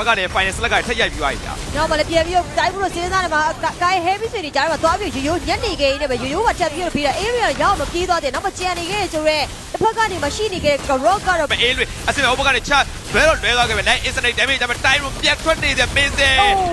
ဘက်ကနေ final select ကထက်ရိုက်ပြီးသွားပြီဗျာနောက်မှလည်းပြန်ပြီးတော့တိုင်းဘူးလို့စဉ်းစားနေမှာကိုင် heavy တွေကြားထဲမှာသွားပြီးရိုးရိုးညက်နေခဲ့နေပဲရိုးရိုးကချက်ပြီးတော့ပြီးတော့ area ရောက်မပြေးသွားတယ်နောက်မှကြံနေခဲ့ဆိုတော့တစ်ဖက်ကနေမရှိနေခဲ့ rock ကတော့မအေးလွေအစင်ဟိုဘက်ကနေချလွဲတော့လွဲသွားခဲ့ပဲ line instant damage ဒါပေမဲ့ Tyron ပြတ်ထွက်နေတဲ့မင်းစဲ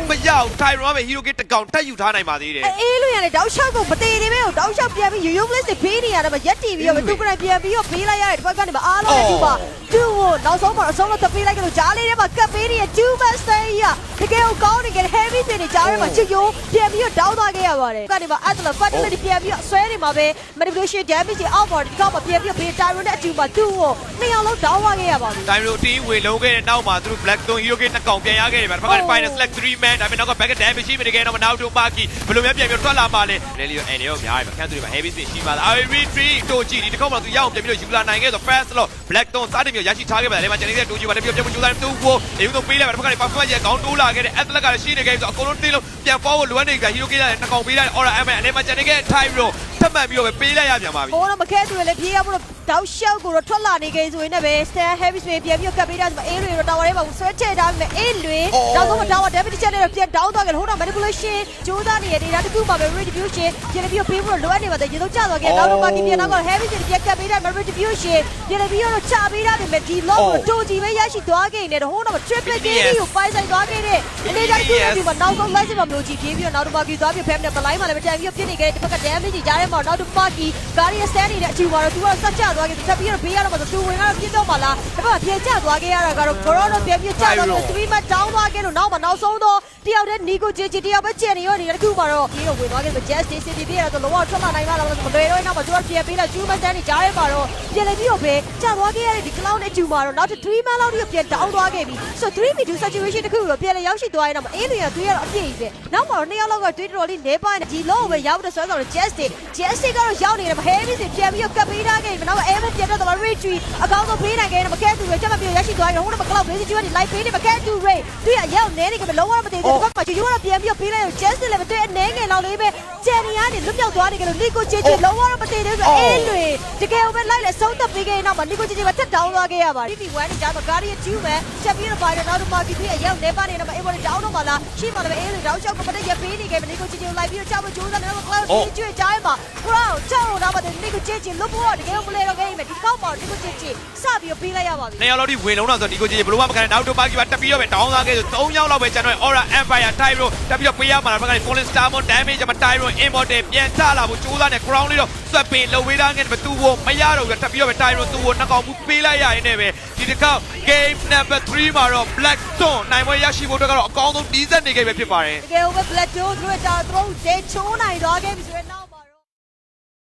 မရောက် Tyron ကပဲ hero kit တကောင်တက်ယူထားနိုင်ပါသေးတယ်အေးလို့ရတယ်တောက်လျှောက်ကိုမတည်နေပဲတောက်လျှောက်ပြန်ပြီးရိုးရိုး place တွေဖေးနေရတယ်မှာရက်တီပြီးတော့သူကလည်းပြန်ပြီးတော့ဖေးလိုက်ရတယ်တစ်ဖက်ကနေမှာအားလုံးနဲ့သူပါသူ့ကိုနောက်ဆုံးမှာအဆုံးတော့တပေးလိုက်ကြလို့ဂျားလေးထဲမှာကပ် ပေးနေတဲ့2 master ကြီးက တကယ်ကိုကောင်းနေကြ heavy တွေနဲ့ဂျားထဲမှာချစ်ရိုးပြန်ပြီးတော့တောင်းသွားခဲ့ရပါတယ်ကနေမှာ atlas fatality ပြန်ပြီးတော့ဆွဲနေမှာပဲ manipulation damage အောက်ပေါ်ဒီကောက်မှာပြန်ပြီးတော့ဘေး tyron နဲ့အတူမှာသူ့ကိုနှစ်ယောက်လုံးတောင်းသွားခဲ့ရပါပြီ Tyron တင်းဝင်လုံးခဲ့တဲ့နောက်မှာသူတို့ Black Stone hero kit တကောင်ပြန်ရခဲ့တယ်ဗျာဘက်ကနေ final select 3 man ဒါပေမဲ့နောက်က back damage ရှိမိတယ်ကဲတော့နောက်တော့ပါကီဘယ်လိုများပြန်ပြီးထွက်လာပါလဲ Rally ရော Annie ရောများတယ်ဗျခန့်သူတွေမှာ heavy spin ရှိပါလား I retreat တိုကြည့်ဒီတစ်ခေါက်မှသူရအောင်ပြန်ပြီးတော့ယူလာနိုင်ခဲ့ဆို fast လို့ Black Stone စားတယ်မျိုးရရှိထားခဲ့ပါတယ်လေမှာကျန်နေတဲ့တိုကြည့်ပါလေပြပြပြကြိုးစားတယ်သူ့ကိုအေးဦးတော့ပေးလိုက်ပါဘက်ကနေ performance ရဲ့ခေါင်းတိုးလာခဲ့တဲ့ athlete ကလည်းရှိနေခဲ့ဆိုအကုန်လုံးတင်းလို့ပြန် forward လွမ်းနေကြ hero kit ရတယ်နှစ်ကောင်ပေးလိုက် aura m အနေမှာကျန်နေတဲ့ Tyron ထပ်မှန်ပြီးတော့ပေးလိုက်ရပြန်ပါပြီဟိုတော့မခဲသူလည်းပြေးရဖို့ တောက်လျှောက်ကိုတော့ထွက်လာနေခဲ့ဆိုရင်လည်းပဲ stand heavy spin ပြန်ပြီးကပ်ပေးတာဆိုအေးတွေတော့တာဝါထဲမှာဆွဲချဲထားပြီးအေးလွေနောက်ဆုံးမှာတာဝါ damage ချက်နဲ့တော့ပြန်တောင်းသွားကြတယ်ဟိုတော့ manipulation ကြိုးစားနေတဲ့ data တစ်ခုမှာပဲ retribution ပြန်ပြီးပေးဖို့လိုအပ်နေပါတယ်ရေတော့ကျသွားခဲ့နောက်တော့ပါကီပြန်တော့ heavy spin ပြန်ကပ်ပေးတာ retribution ပြန်ပြီးတော့ချပေးတာပဲဒီ lock ကိုတိုဂျီပဲရရှိသွားခဲ့နေတယ်ဟိုတော့ triple KD ကိုပိုင်ဆိုင်သွားခဲ့တဲ့အနေနဲ့တစ်ခုနဲ့ဒီမှာနောက်ဆုံး license မှာမလို့ကြည့်ပြေးပြီးတော့နောက်တော့ပါကီသွားပြီး fam နဲ့ blind မှာလည်းပြန်ပြီးပြစ်နေခဲ့တဲ့တစ်ဖက်က damage ကြီးကြားထဲမှာနောက်တော့ပါကီ guardian stand နေတဲ့အချိန်မှာတော့သူကဆက်ချသွားခဲ့တယ်ပြီးတော့ဘေးရတော့မှသူဝင်ကတော့ပြစ်တော့မှလားတစ်ဖက်ကပြေကျသွားခဲ့ရတာကတော့ corona ပြန်ပြီးကျသွားတယ် three man down သွားခဲ့လို့နောက်မှနောက်ဆုံးတော့ တယောက်တည်း nico ချီချီတယောက်ပဲကျန်နေရောနေတဲ့တစ်ခုမှာတော့ပြီးတော့ဝင်သွားခဲ့တယ် just stay stay ပြေးရတော့လောကထွက်လာနိုင်မှာလားမလွယ်တော့နောက်မှသူကပြန်ပေးလိုက် two man stand နေကြားထဲမှာတော့ပြန်လေပြီးတော့ပဲကျသွားခဲ့ရတဲ့ဒီ cloud နဲ့အတူမှာတော့နောက်ထပ် three man လောက်ပြီးပြန် down သွားခဲ့ပြီ so 3v2 situation တစ်ခုတော့ပြန်လေရောက်ရှိသွားရင်တော့အေးတွေရတွေ့ရတော့အပြည့်ပဲနောက်မှတော့နှစ်ယောက်လောက်ကတွေးတော်လေးနေပါနေဒီလောပဲရောက်တဲ့ဆွဲဆောင်တော့ just stay just stay ကတော့ရောက်နေတယ် heavy စီပြန်ပြီးတော့ကပ်ပေးထားခဲ့ပြီနောက် air ပြန်တော့ retreat အကောင်းဆုံးပေးနိုင်ခဲ့တယ်မကဲသူတွေချက်မပြေရရှိသွားတယ်ဟိုတော့ cloud base ကြီးကနေ live ပေးနေမကဲသူ ray သူရရောက်နေနေကမလုံးဝမသိဘူးဒီဘက်မှာယူရပြန်ပြီးပေးလိုက်တော့ just stay လည်းမတွေ့အနေငယ်လောက်လေးပဲဂျန်နီယာနေလွတ်မြောက်သွားတယ်ကလို့ nico ချေချေလုံးဝမသိသေးဘူးအေးလွေတကယ်ပဲလိုက်လဲဆုံးသက်ပေးခဲ့နောက်မှာ nico ချေချေပဲတက်တောင်းသွားခဲ့ရပါတယ် TV1 နဲ့ကြာတော့ guardian 2ပဲချက်ပြီးတော့ပါတယ်နောက်တော့ market ပြီးအရောက်နေပါနေတော့အေးဘောတောင်းတော့မလားရှိမှလည်းအေးလွေတောင်းချောက်ကမတည့်ရပေးနေခဲ့ nico ချေချေလိုက်ပြီးတော့ချဖို့ကြိုးစားနေတော့ cloud ကျွေးကြားမှာ crowd ချောင်းတော့ပါတယ် nico ချေချေလွတ်ဖို့တကယ်မလဲတော့ခဲ့မယ်ဒီကောက်မှာ nico ချေချေစပြီးတော့ပေးလိုက်ရပါပြီနှစ်ယောက်လောက်ဒီဝင်လုံးတော့ဆိုဒီကိုကြီးဘလို့မှမခံနောက်တော့ပါကီပါတက်ပြီးတော့ပဲတောင်းသားခဲ့ဆို၃ယောက်လောက်ပဲကျန်တော့ Aura Empire Tyro တက်ပြီးတော့ပေးရမှာလားဘက်ကနေ Fallen Star Mon damage မှာ Tyro Immortal ပြန်ချလာဖို့ကြိုးစားနေ crown လေးတော့ဆွတ်ပင်လှဝေးသားငယ်ဘသူ့ကိုမရတော့ဘူးတက်ပြီးတော့ပဲ Tyro သူ့ကိုနှစ်ကောင်မှုပေးလိုက်ရရင်လည်းပဲဒီတစ်ခေါက် game number 3မှာတော့ Black Stone နိုင်ပွဲရရှိဖို့အတွက်ကတော့အကောင်းဆုံးဒီဇက်နေခဲ့ပဲဖြစ်ပါတယ်တကယ်ပဲ black door သူတို့တာသူတို့ဒေချိုးနိုင်တော့ခဲ့ပြီဆိုရင်နောက်